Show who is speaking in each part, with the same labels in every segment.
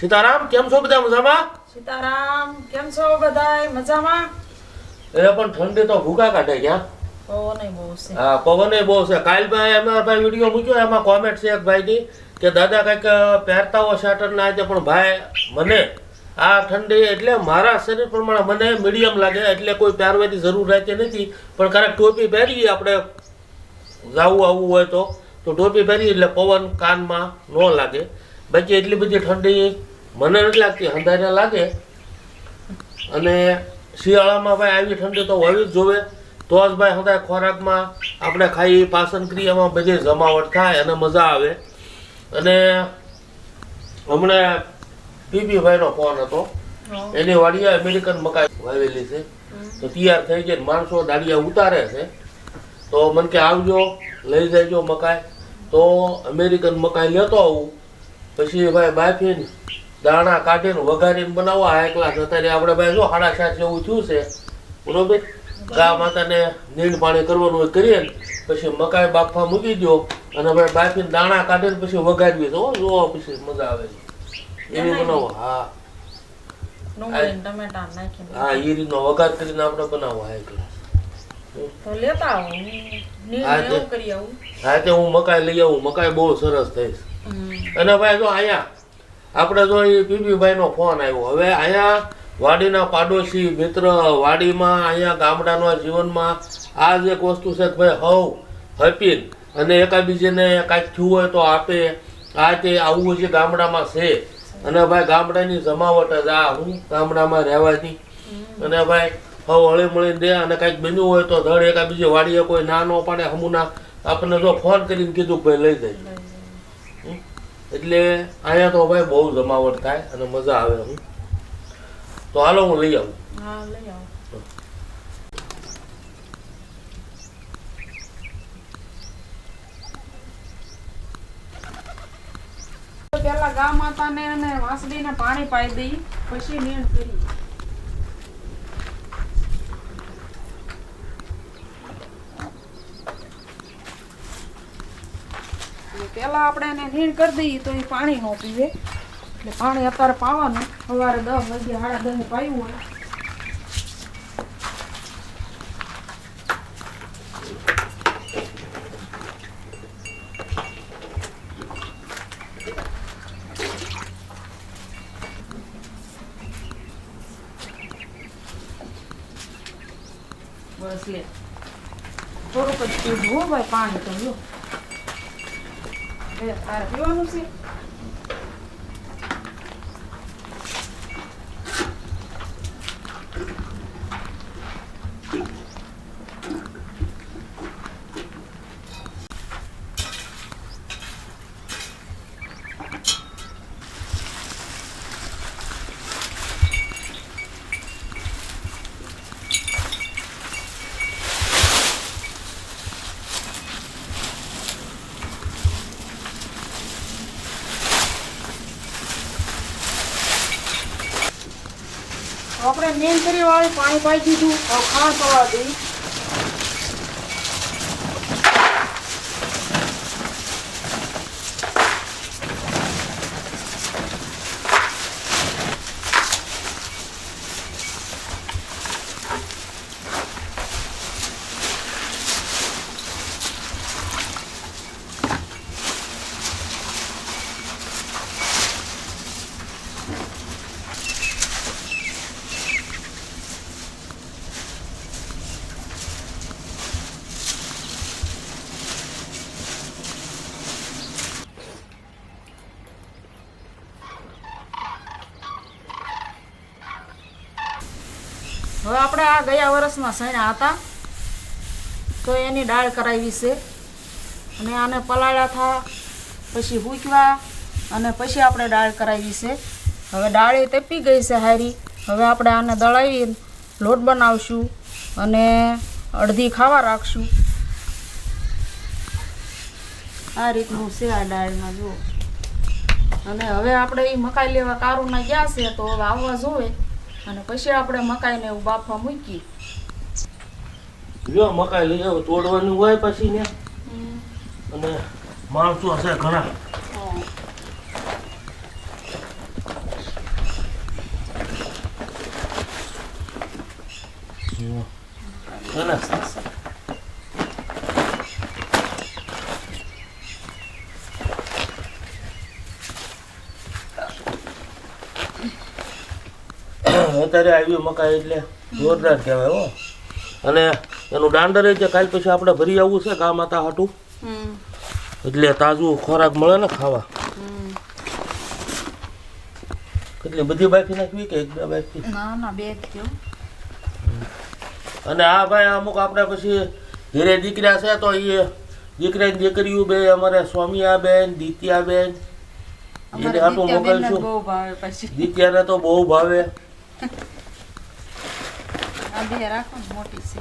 Speaker 1: સીતારામ કેમ છો બધા મજામાં?
Speaker 2: સીતારામ કેમ છો બધાય? મજામાં?
Speaker 1: એ પણ ઠંડી તો ભૂકા કાઢે
Speaker 2: છે.
Speaker 1: હા પવન બહુ છે. કાલ ભાઈ અમારા ભાઈ વીડિયો મૂક્યો એમાં કોમેન્ટ છે એક ભાઈની કે દાદા કંઈક પહેરતા હો શર્ટર ના આજે પણ ભાઈ મને આ ઠંડી એટલે મારા શરીર પ્રમાણે મને મીડિયમ લાગે એટલે કોઈ પહેરવાની જરૂર રહેતી નથી. પણ ક્યારેક ટોપી પહેરીએ આપણે જાવું આવવું હોય તો તો ટોપી પહેરીએ એટલે પવન કાનમાં ન લાગે. બાકી એટલી બધી ઠંડી મને નથી લાગતી હંધારે લાગે. અને શિયાળામાં ભાઈ આવી ઠંડી તો હોવી જ જોવે. તો જ ભાઈ હંધાય ખોરાકમાં આપણે ખાઈ પાચન ક્રિયામાં બધી જમાવટ થાય અને મજા આવે. અને હમણાં પીપીભાઈનો ફોન હતો. એની વાડીએ અમેરિકન મકાઈ વાવેલી છે. તો તૈયાર થઈ ગઈ માણસો દાડિયા ઉતારે છે. તો મને કે આવજો લઈ જજો મકાઈ. તો અમેરિકન મકાઈ લેતો આવું. પછી ભાઈ બાફીને દાણા કાઢીને વઘારીને બનાવવા હાઈ ક્લાસ અત્યારે આપણે ભાઈ જો સાડા સાત જેવું થયું છે. બરોબર ગા માતાને નીણ પાણી કરવાનું હોય કરીએ ને પછી મકાઈ બાફવા મૂકી દો અને ભાઈ બાફીને દાણા કાઢીને પછી વઘારીએ. તો જો પછી મજા આવે. છે એવી બનાવો. હા. હા એ રીતનો વઘાર કરીને આપણે બનાવો
Speaker 2: હા, એકલા.
Speaker 1: તે હું મકાઈ લઈ આવું. મકાઈ બહુ સરસ થઈશ અને ભાઈ જો અહીંયા આપણે જો એ પીપીભાઈનો ફોન આવ્યો. હવે અહીંયા વાડીના પાડોશી મિત્ર વાડીમાં અહીંયા ગામડાના જીવનમાં આ જ એક વસ્તુ છે કે ભાઈ હવ હપીન અને એકાબીજીને કાંઈક થયું હોય તો આપે. આ તે આવું છે ગામડામાં છે. અને ભાઈ ગામડાની જમાવટ જ આ હું ગામડામાં રહેવાની અને ભાઈ હવ હળી મળીને દે અને કાંઈક બન્યું હોય તો ધડ એકાબીજી વાડીએ કોઈ ના ન પાડે. હમુના આપણને જો ફોન કરીને કીધું કે ભાઈ લઈ જાય એટલે અહીંયા તો ભાઈ બહુ જમાવટ થાય અને મજા આવે હું તો હાલો હું લઈ આવું.
Speaker 2: હા લઈ આવો. પેલા ગા ને અને વાસળીને પાણી પાઈ દઈ પછી નીણ કરી પેલા આપણે એને નીણ કરી દઈએ તો એ પાણી ન પીવે. એટલે પાણી અત્યારે પાવાનું. સવારે દસ વાગે સાડા દસ પાયું હોય. બસ લે. થોડુંક જ પીવું ભાઈ પાણી તો લ્યો. એ તારે પીવાનું છે તો આપણે મેન કરી વાળી પાણી પાઈ દીધું. ખાણ પડવા દઈ આ ગયા વર્ષના સણ્યા હતા? તો એની દાળ કરાવી છે. અને આને પલાળ્યા થા, પછી હૂકવા, અને પછી આપણે દાળ કરાવી છે. હવે દાળ તપી ગઈ છે હારી. હવે આપણે આને દળાવી લોટ બનાવશું અને અડધી ખાવા રાખશું. આ રીતનું છે આ દાળમાં, જુઓ. અને હવે આપણે એ મકાઈ લેવા કારુના ગયા છે, તો હવે આવવા જોવે. અને પછી આપણે મકાઈ ને એવું બાફવા મૂકી
Speaker 1: જો મકાઈ લઈ જાવ તોડવાનું હોય પછી ને. અને માણસો હશે ઘણા. સરસ અત્યારે આવ્યું મકાઈ એટલે જોરદાર કહેવાય હો. અને એનું દાંડર છે કાલ પછી આપણે ભરી આવવું છે ગા માતા હાટું. એટલે તાજું ખોરાક મળે ને ખાવા. કેટલી બધી બાફી નાખવી કે એક બે બાફી?
Speaker 2: ના ના બે
Speaker 1: અને આ ભાઈ અમુક આપણે પછી ઘેરે દીકરા છે તો એ દીકરા દીકરીઓ બે અમારે સ્વામિયા બેન દિત્યા બેન એને હાટું મોકલશું. દિત્યાને તો બહુ ભાવે.
Speaker 2: આ બે રાખો ને મોટી છે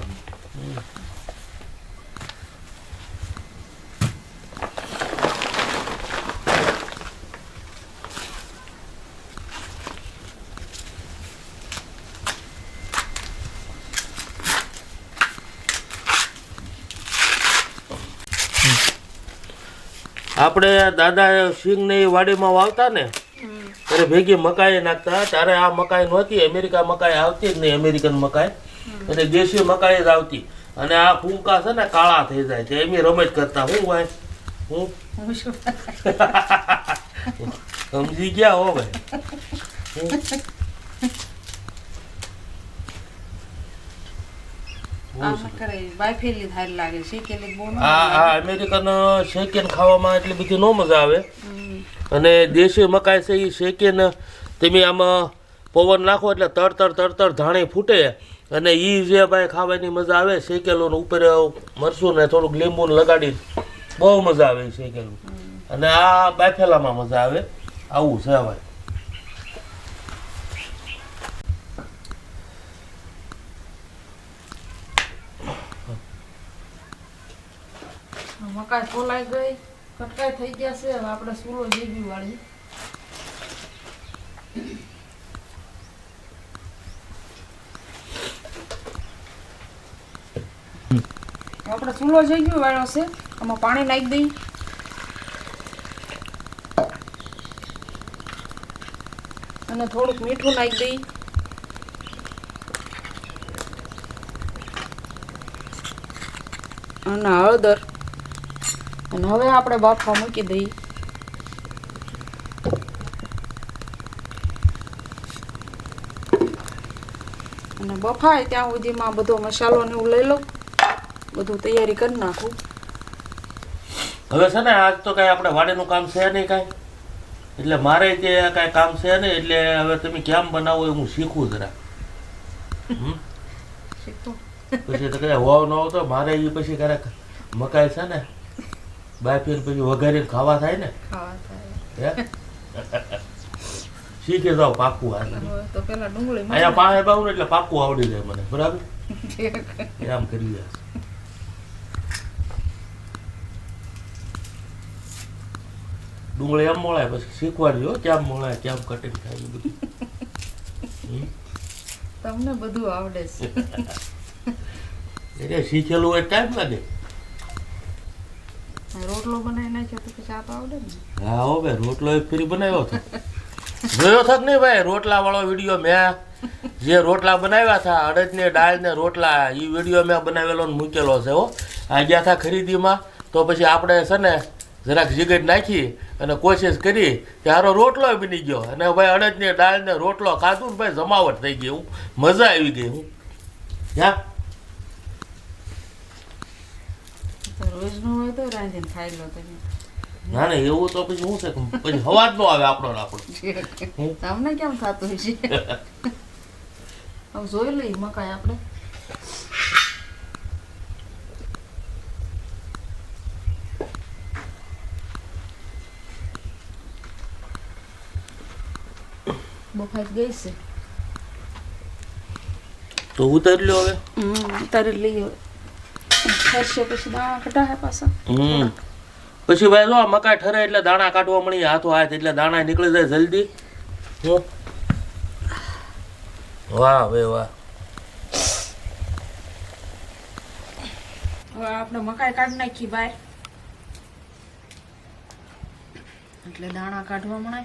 Speaker 1: આપણે દાદા સિંગને એ વાડીમાં વાવતા ને
Speaker 2: હમ.
Speaker 1: ત્યારે ભેગી મકાઈ નાખતા ત્યારે આ મકાઈ નહોતી અમેરિકા મકાઈ આવતી જ નહીં અમેરિકન મકાઈ. અને દેશી મકાઈ જ આવતી. અને આ ફૂંકા છે ને કાળા થઈ જાય છે એમ રમત કરતા હું ભાઈ? હું? સમજી ગયા હો ભાઈ. અમેરિકન શેકેન ખાવામાં એટલી બધી ન મજા આવે. અને દેશી મકાઈ છે એ શેકીને તમે આમાં પવન નાખો એટલે તરતર તરતર ધાણી ફૂટે. અને એ જે ભાઈ ખાવાની મજા આવે શેકેલું ને ઉપર મરશું ને થોડુંક લીંબુ લગાડી બહુ મજા આવે શેકેલું. અને આ બાફેલામાં મજા આવે. આવું છે ભાઈ.
Speaker 2: મકાઈ ફોલાઈ ગઈ. કટકાઈ થઈ ગયા છે, હવે આપણે સૂલો જેવી વાળી આપણે ચૂલો જઈ ગયો વાળો છે, આમાં પાણી નાખી દઈ અને થોડુંક મીઠું નાખી દઈ અને હળદર. અને હવે આપણે બાફવા મૂકી દઈએ. અને બફાય ત્યાં સુધીમાં બધો મસાલો ને એવું લઈ લઉં બધું તૈયારી કરી નાખું.
Speaker 1: હવે છે ને આજ તો કાંઈ આપણે વાડીનું કામ છે નહીં કાંઈ. એટલે મારે તે કાંઈ કામ છે નહીં એટલે હવે તમે કેમ બનાવો એ હું શીખું જરા. પછી તો કદાચ હોવ ન આવતો મારે એ પછી ક્યારેક મકાઈ છે ને બાફીને પછી વઘારીને ખાવા થાય ને?
Speaker 2: ખાવા થાય.
Speaker 1: હે? શીખી જાવ પાકું અહીંયા પાસે બાવું ને એટલે પાકું આવડી જાય મને બરાબર? એમ જાય ડુંગળી એમ મોળાય પછી શીખવાડજો કેમ મોળાય કેમ કટિંગ થાય બધું.
Speaker 2: તમને બધું આવડે છે.
Speaker 1: એટલે શીખેલું હોય ટાઈમ લાગે.
Speaker 2: રોટલો બનાવી નાખ્યો તો પછી આપ આવડે ને.
Speaker 1: હા, હો ભાઈ, રોટલો એક ફેરી બનાવ્યો હતો. જોયો થક નહીં ભાઈ રોટલા વાળો વીડિયો મેં જે રોટલા બનાવ્યા હતા, અડદની દાળ ને રોટલા એ વીડિયો મેં બનાવેલો ને મૂકેલો છે, હો. આ ગયા હતા ખરીદીમાં, તો પછી આપણે છે ને જરાક જીગટ નાખી અને કોશિશ કરી કે હારો રોટલો બની ગયો. અને ભાઈ, અડદની દાળ ને રોટલો ખાધું ને ભાઈ, જમાવટ થઈ ગઈ. હું મજા આવી ગઈ, હું. હા
Speaker 2: તો રોજનું હોય તો રાંધીને ખાઈ લો તમે.
Speaker 1: ના ના એવું તો પછી શું છે પછી હવા જ ન આવે આપણો આપણો.
Speaker 2: તમને કેમ થતું છે હવે જોઈ લઈ મકાઈ આપણે. બફાઈ ગઈ છે?
Speaker 1: તો ઉતારી લ્યો હવે.
Speaker 2: હમ તારી લઈ હવે. પછી દાણા કઢાય પાછા.
Speaker 1: હમ. પછી ભાઈ જો મકાઈ ઠરે એટલે દાણા કાઢવા મળી હાથો હાથ એટલે દાણા નીકળી જાય જલ્દી. વાહ ભાઈ વાહ.
Speaker 2: હવે આપણે મકાઈ કાઢી નાખી બહાર એટલે દાણા કાઢવા મળે.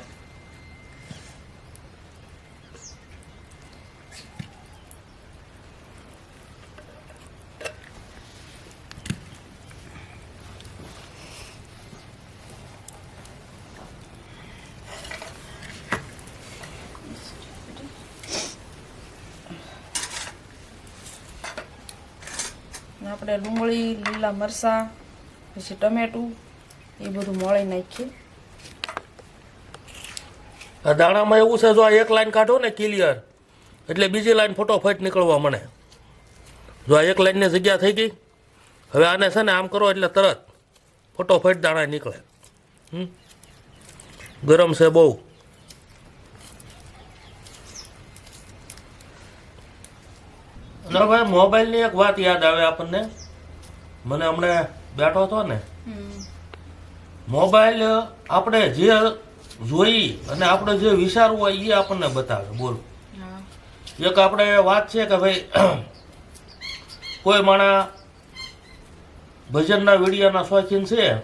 Speaker 2: આપણે ડુંગળી લીલા મરચાં પછી ટમેટું એ બધું મળી નાખીએ.
Speaker 1: આ દાણામાં એવું છે જો આ એક લાઈન કાઢો ને ક્લિયર એટલે બીજી લાઈન ફટોફટ નીકળવા મને જો આ એક લાઈનની જગ્યા થઈ ગઈ હવે આને છે ને આમ કરો એટલે તરત ફટોફટ દાણા નીકળે. હમ? ગરમ છે બહુ. ભાઈ મોબાઈલની એક વાત યાદ આવે આપણને. મને હમણાં બેઠો હતો ને. મોબાઈલ આપણે જે જોઈ અને આપણે જે વિચારવું હોય એ આપણને બતાવે બોલ. એક આપણે વાત છે કે ભાઈ કોઈ માણા ભજનના વિડીયાના શોખીન છે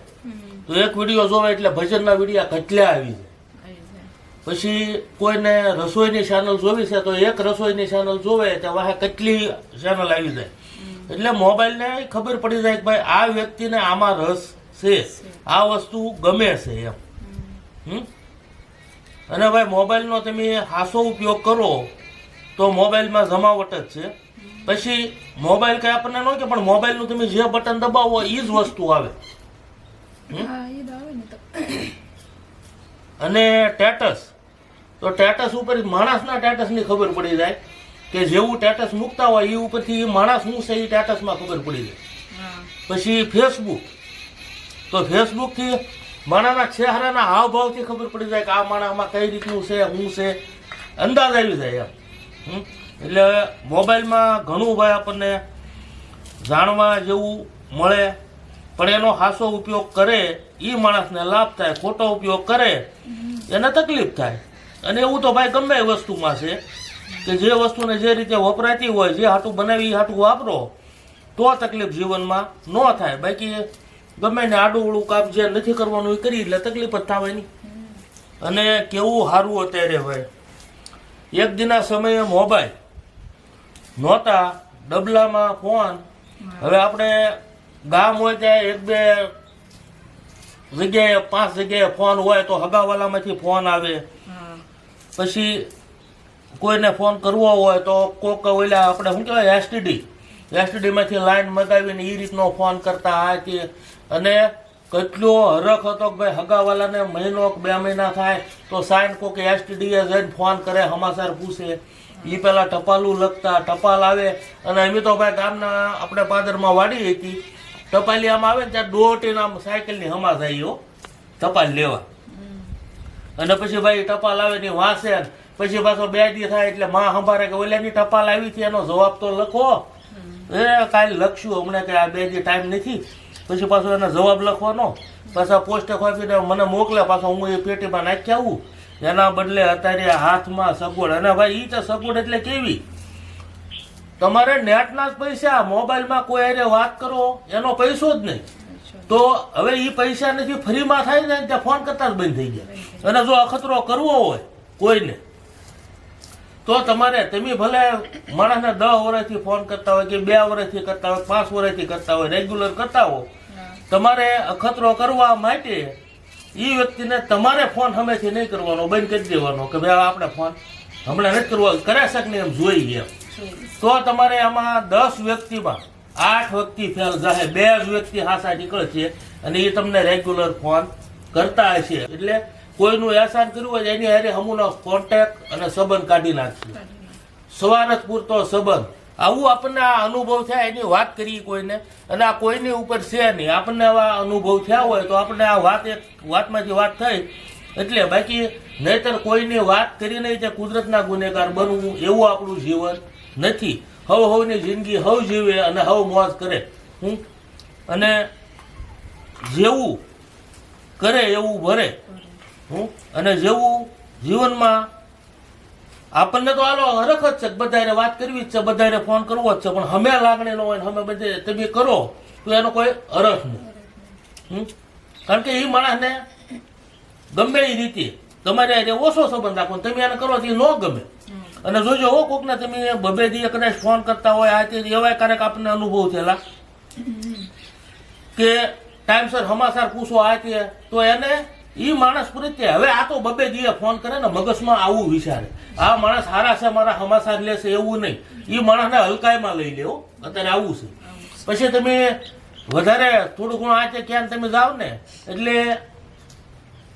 Speaker 1: તો એક વીડિયો જોવે એટલે ભજનના વિડીયા કેટલા આવી જાય. પછી કોઈને રસોઈની ચેનલ જોવી છે તો એક રસોઈની ચેનલ જોવે તો વાહે કેટલી ચેનલ આવી જાય. એટલે મોબાઈલને ખબર પડી જાય કે ભાઈ આ વ્યક્તિને આમાં રસ છે. આ વસ્તુ ગમે છે એમ. હમ? અને ભાઈ મોબાઈલનો તમે હાસો ઉપયોગ કરો તો મોબાઈલમાં જમાવટ જ છે. પછી મોબાઈલ કઈ આપણને ન કે પણ મોબાઈલનું તમે જે બટન દબાવો એ જ વસ્તુ આવે. અને ટેટસ. તો ટેટસ ઉપર માણસના ટેટસની ખબર પડી જાય. કે જેવું સ્ટેટસ મૂકતા હોય એ ઉપરથી માણસ શું છે એ ટેટસમાં ખબર પડી જાય. પછી ફેસબુક તો ફેસબુકથી માણાના ચહેરાના હાવભાવથી ખબર પડી જાય કે આ માણામાં કઈ રીતનું છે શું છે. અંદાજ આવી જાય એમ? એટલે મોબાઈલમાં ઘણું ભાઈ આપણને જાણવા જેવું મળે પણ એનો હાસો ઉપયોગ કરે એ માણસને લાભ થાય ખોટો ઉપયોગ કરે એને તકલીફ થાય. અને એવું તો ભાઈ ગમે વસ્તુમાં છે. કે જે વસ્તુને જે રીતે વપરાતી હોય જે હાટું બનાવી એ હાટું વાપરો તો તકલીફ જીવનમાં ન થાય. બાકી ગમે ને આડું ઉડું કામ જે નથી કરવાનું એ કરી એટલે તકલીફ જ થવાની અને કેવું સારું અત્યારે હોય. એક દિના સમયે મોબાઈલ નહોતા ડબલામાં ફોન. હવે આપણે ગામ હોય ત્યાં એક બે જગ્યાએ પાંચ જગ્યાએ ફોન હોય તો હગાવાલામાંથી ફોન આવે. પછી કોઈને ફોન કરવો હોય તો કોક ઓલા આપણે શું કહેવાય એસટીડી એસટીડીમાંથી લાઈન મગાવીને એ રીતનો ફોન કરતા આ તે અને કેટલો હરખ હતો કે ભાઈ હગાવાલાને મહિનો બે મહિના થાય તો સાઈન કોક એસટીડીએ જઈને ફોન કરે સમાચાર પૂછે. એ પેલા ટપાલું લખતા ટપાલ આવે અને અમે તો ભાઈ ગામના આપણે પાદરમાં વાડી હતી. ટપાલી આમ આવે ને ત્યાં દોટીને આમ સાયકલની હમા થાય ટપાલ લેવા. અને પછી ભાઈ ટપાલ આવે ને વાંચે પછી પાછો બે દી થાય એટલે માં સંભારે કે ઓલાની ટપાલ આવી હતી એનો જવાબ તો લખો. એ કાલે લખશું. હમણાં કે આ બે દી ટાઈમ નથી. પછી પાછો એનો જવાબ લખવાનો. પાછા પોસ્ટ આપીને મને મોકલે, પાછો હું એ પેટીમાં નાખી આવું. એના બદલે અત્યારે હાથમાં સગવડ. અને ભાઈ એ તો સગવડ એટલે કેવી? તમારે નેટના જ પૈસા, મોબાઈલમાં કોઈ અરે વાત કરો, એનો પૈસો જ નહીં. તો હવે એ પૈસા નથી, ફ્રીમાં થાય ને, ત્યાં ફોન કરતા જ બંધ થઈ ગયા. અને જો અખતરો કરવો હોય, કોઈને. તો તમારે તમે ભલે માણસને દસ વર્ષથી ફોન કરતા હોય કે બે વર્ષથી કરતા હોય પાંચ વર્ષથી કરતા હોય રેગ્યુલર કરતા હો તમારે અખતરો કરવા માટે એ વ્યક્તિને તમારે ફોન હમેથી નહીં કરવાનો બંધ કરી દેવાનો કે ભાઈ આપણે ફોન હમણાં નથી કરવો કરે શકે ને એમ જોઈએ તો તમારે આમાં દસ વ્યક્તિમાં આઠ વ્યક્તિ ફેલ જાહે બે જ વ્યક્તિ હાસા નીકળશે અને એ તમને રેગ્યુલર ફોન કરતા હશે. એટલે કોઈનું એહસાન કર્યું હોય એની હારે હમુનો કોન્ટેક્ટ અને સંબંધ કાઢી નાખશે. સવાર જ પૂરતો સંબંધ. આવું આપણને આ અનુભવ થયા એની વાત કરીએ કોઈને. અને આ કોઈની ઉપર છે નહીં. આપણને આવા અનુભવ થયા હોય તો આપણને આ વાત એક વાતમાંથી વાત થઈ. એટલે બાકી નહીતર કોઈની વાત કરી નહીં તે કુદરતના ગુનેગાર બનવું એવું આપણું જીવન નથી. હવ હવની જિંદગી હવ જીવે અને હવ મોજ કરે. હું અને જેવું કરે એવું ભરે. હું? અને જેવું જીવનમાં આપણને તો આલો હરખ જ છે બધાને વાત કરવી જ છે બધાને ફોન કરવો જ છે, પણ હમે લાગણી ન હોય હમે બધે તમે કરો, તો એનો કોઈ અરખ નહીં? કારણ કે એ માણસને ગમે એ રીતે. તમારે એને ઓછો સંબંધ રાખો તમે એને કરો એ ન ગમે. અને જોજો હો, કોકને તમે બબે દીએ કદાચ ફોન કરતા હોય, આ તે એવા ક્યારેક આપણને અનુભવ થયેલા. કે ટાઈમસર હમાસર પૂછો આ તે, તો એને ઈ માણસ પ્રત્યે હવે આ તો બબે દીએ ફોન કરે ને મગજમાં આવું વિચારે. આ માણસ હારા છે મારા હમાસાર લેશે એવું નહીં. એ માણસને હલકાઈમાં લઈ લેવો અત્યારે આવું છે. પછી તમે વધારે થોડું ઘણું આચે ક્યાં તમે જાઓ ને એટલે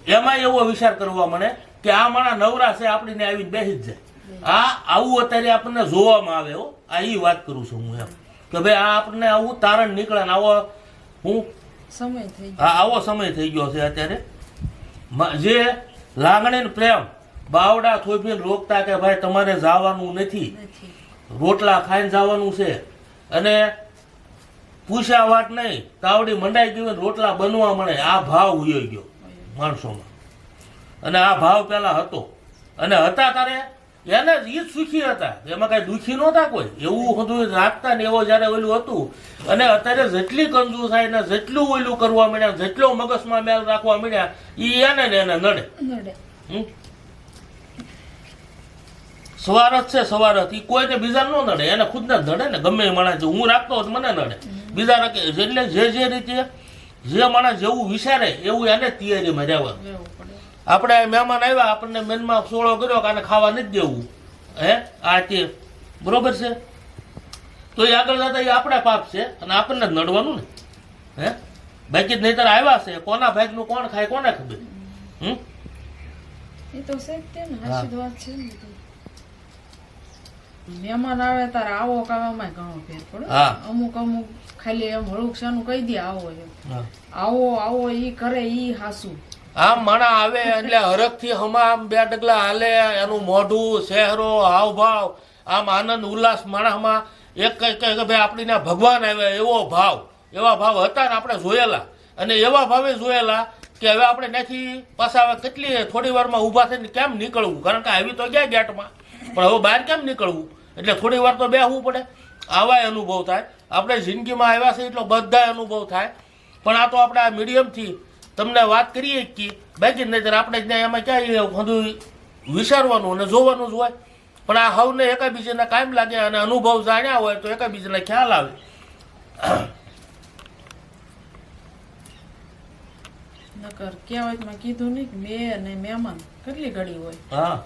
Speaker 1: એમાં એવો વિચાર કરવા મને કે આ માણા નવરા છે આપણીને આવીને બેસી જ જાય. આ આવું અત્યારે આપણને જોવામાં આવે હો. આ ઈ વાત કરું છું હું એમ. કે ભાઈ આ આપણને આવું તારણ નીકળે ને આવો હું
Speaker 2: સમય થઈ
Speaker 1: આવો સમય થઈ ગયો છે અત્યારે. જે લાગણી પ્રેમ બાવડા થોભીને રોકતા કે ભાઈ તમારે જવાનું નથી. રોટલા ખાઈને જવાનું છે. અને પૂછ્યા વાત નહીં તાવડી મંડાઈ ગયું રોટલા બનવા મળે. આ ભાવ ઉયો ગયો માણસોમાં. અને આ ભાવ પહેલાં હતો. અને હતા તારે? એને ઈ સુખી હતા. એમાં કઈ દુખી નહોતા કોઈ. એવું બધું રાખતા ને એવો જ્યારે ઓલું હતું. અને અત્યારે જેટલી કંજુસાઈ ને જેટલું ઓલું કરવા મળ્યા જેટલો મગજમાં મેલ રાખવા મળ્યા ઈ એને ને એને નડે? સ્વાર્થ છે સ્વાર્થ ઈ કોઈને બીજા ન નડે. એને ખુદને જ નડે ને. ગમે એ માણસ. હું રાખતો હોત મને નડે. બીજા રાખે. એટલે જે જે રીતે જે માણસ જેવું વિચારે એવું એને તૈયારીમાં રહેવાનું. આપણે મહેમાન આવ્યા આપણને મેનમાં સોળો કર્યો કે આને ખાવા નથી દેવું. હે? આ તે બરોબર છે? તો એ આગળ જતા એ આપણા પાપ છે અને આપણને જ નડવાનું ને. હે? બાકી નહીતર આવ્યા છે કોના ભાગનું કોણ ખાય કોને ખબર? હમ?
Speaker 2: એ તો છે છે મહેમાન આવે તારે આવો કાવામાં ઘણો ફેર પડે.
Speaker 1: હા.
Speaker 2: અમુક અમુક ખાલી એમ હળુક શાનું કહી દે આવો એમ. આવો આવો ઈ કરે ઈ હાસું.
Speaker 1: આમ માણા આવે એટલે હરખથી હમા આમ બે ડગલા હાલે એનું મોઢું ચહેરો હાવભાવ આમ આનંદ ઉલ્લાસ માણસમાં એક કઈ કઈ કે ભાઈ આપણીના ભગવાન આવે એવો ભાવ. એવા ભાવ હતા ને આપણે જોયેલા. અને એવા ભાવે જોયેલા કે હવે આપણે ત્યાંથી પાછા હવે કેટલી થોડી વારમાં ઊભા થઈને કેમ નીકળવું? કારણ કે આવી તો ગયા ગેટમાં. પણ હવે બહાર કેમ નીકળવું? એટલે થોડી વાર તો બેહવું પડે. આવા અનુભવ થાય. આપણે જિંદગીમાં આવ્યા છે એટલો બધા અનુભવ થાય. પણ આ તો આપણે આ મીડિયમથી તમને વાત કરીએ કે બાકી નહીં આપણે જ નહીં એમાં ક્યાંય બધું વિચારવાનું અને જોવાનું જ હોય. પણ આ હવને એકાબીજાને કાયમ લાગે અને અનુભવ જાણ્યા હોય તો એકાબીજાને ખ્યાલ આવે.
Speaker 2: નકર કહેવતમાં કીધું નહીં કે મેં અને મહેમાન કેટલી ઘડી હોય.
Speaker 1: હા.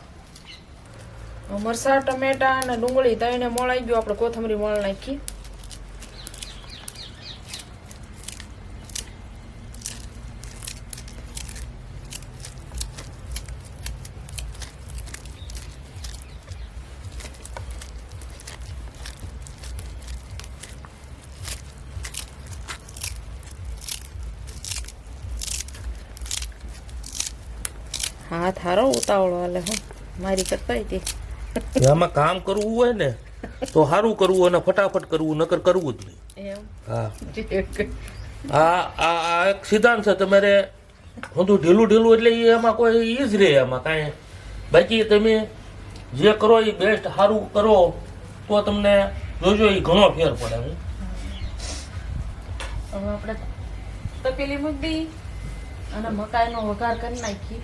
Speaker 2: મરસા ટમેટા અને ડુંગળી તઈને મોળાઈ ગયું આપણે કોથમરી મોળ નાખી. હાથ હારો ઉતાવળો હાલે હું. મારી કરતા હતી
Speaker 1: આમાં કામ કરવું હોય ને તો સારું કરવું અને ફટાફટ કરવું નકર કરવું જ નહીં. હા. આ આ આ એક સિદ્ધાંત છે તમારે બધું ઢીલું ઢીલું એટલે એ એમાં કોઈ એ જ રહે એમાં કાંઈ. બાકી તમે જે કરો એ બેસ્ટ સારું કરો તો તમને જોજો એ ઘણો ફેર પડે હું.
Speaker 2: હવે આપણે તપેલી મૂકી અને મકાઈનો વઘાર કરી નાખી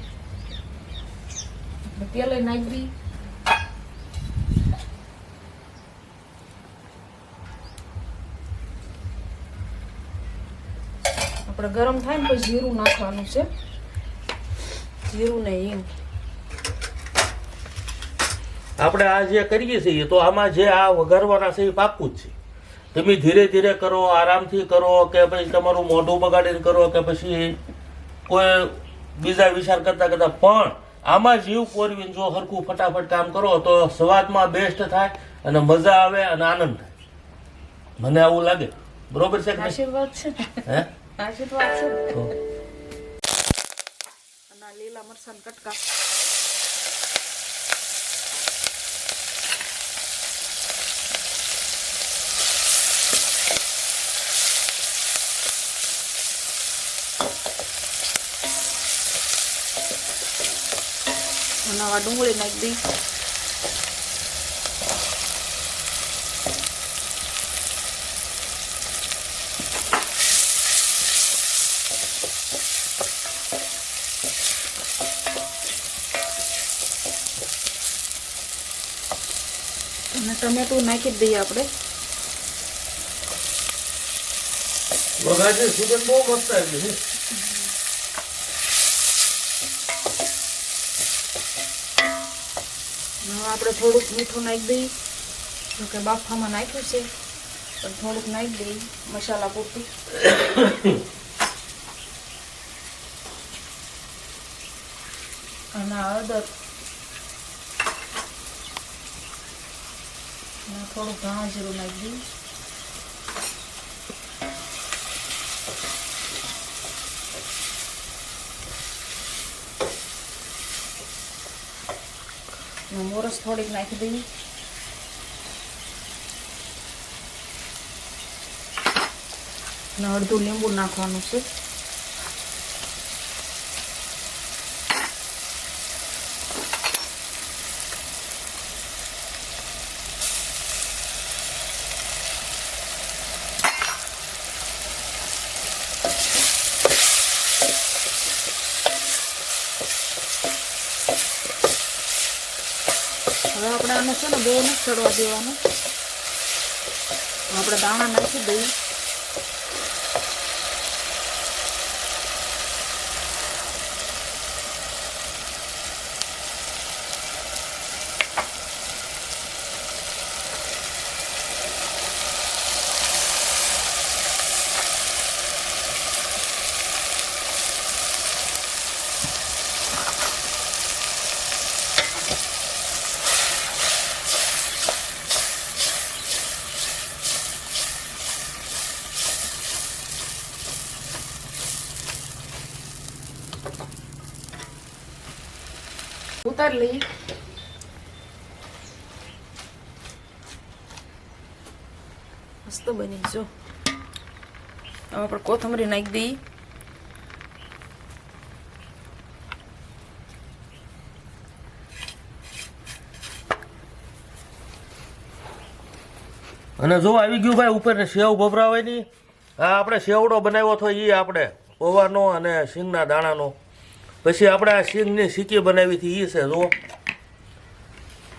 Speaker 2: તેલ નાખી આપણે ગરમ થાય ને પછી જીરું નાખવાનું છે જીરું ને હિંગ
Speaker 1: આપણે આ જે કરીએ છીએ, તો આમાં જે આ વઘારવાના છે, એ પાકું જ છે. તમે ધીરે ધીરે કરો, આરામથી કરો, કે પછી તમારું મોઢું બગાડીને કરો, કે પછી કોઈ બીજા વિચાર કરતા કરતા, પણ આમાં જીવ પોરવીને જો હરખું ફટાફટ કામ કરો તો સ્વાદમાં બેસ્ટ થાય અને મજા આવે અને આનંદ થાય. મને આવું લાગે. બરોબર છે
Speaker 2: આશીર્વાદ છે
Speaker 1: હે?
Speaker 2: આશીર્વાદ છે લીલા મરસાન કટકા. અને આવા ડુંગળી નાખી દઈ અને ટમેટું નાખી જ દઈએ આપણે.
Speaker 1: વઘારની સુગંધ બહુ મસ્ત આવી છે.
Speaker 2: હવે આપણે થોડુંક મીઠું નાખી દઈએ. જોકે બાફામાં નાખ્યું છે, પણ થોડુંક નાખી દઈ મસાલા પૂરતું. અને હળદર થોડુંક ધાણા જીરું નાખી દઈ મોરસ થોડીક નાખી દઈએ. અને અડધું લીંબુ નાખવાનું છે. હવે છે ને બહુ નથી ચડવા દેવાનું. આપણે દાણા નાખી દઈએ. ઉતારી લઈએ મસ્ત બની જો હવે આપણે કોથમરી નાખી દઈએ
Speaker 1: અને જો આવી ગયું ભાઈ ઉપર સેવ ભભરાવાની આ આપણે સેવડો બનાવ્યો હતો એ આપણે પૌવાનો અને સિંગના દાણાનો. પછી આપણે આ સિંગની સિક્કી બનાવી હતી એ છે જો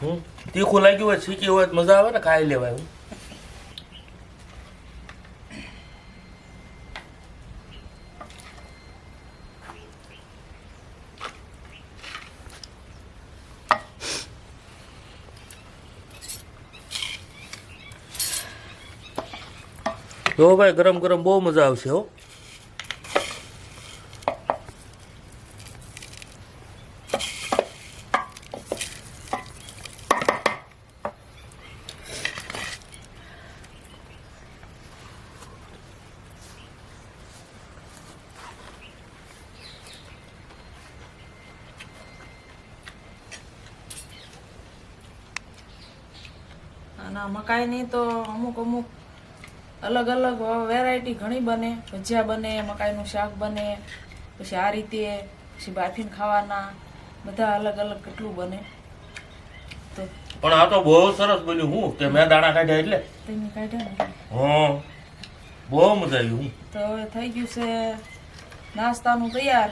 Speaker 1: હમ? તીખું લાગ્યું હોય સિક્કી હોય મજા આવે ને, ખાઈ લેવાય. હમ. જો ભાઈ, ગરમ ગરમ બહુ મજા આવશે, હો.
Speaker 2: અને મકાઈની તો અમુક અમુક અલગ અલગ વેરાયટી ઘણી બને. ભજીયા બને મકાઈનું શાક બને પછી આ રીતે પછી બાફીને ખાવાના બધા અલગ અલગ કેટલું બને. તો
Speaker 1: પણ આ તો બહુ સરસ બન્યું હું કે મેં દાણા કાઢ્યા એટલે?
Speaker 2: તમે કાઢ્યા ને?
Speaker 1: હા. બહુ મજા આવી હું.
Speaker 2: તો હવે થઈ ગયું છે નાસ્તાનું તૈયાર.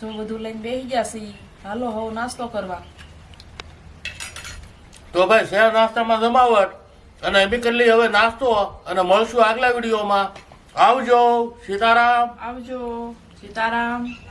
Speaker 2: જો બધું લઈને બેસી ગયા છે હાલો હવે નાસ્તો કરવા.
Speaker 1: તો ભાઈ શેર નાસ્તામાં જમાવટ? અને એમ કરલી હવે નાસ્તો અને મળશું આગલા વિડીયોમાં. આવજો, સીતારામ.
Speaker 2: આવજો, સીતારામ.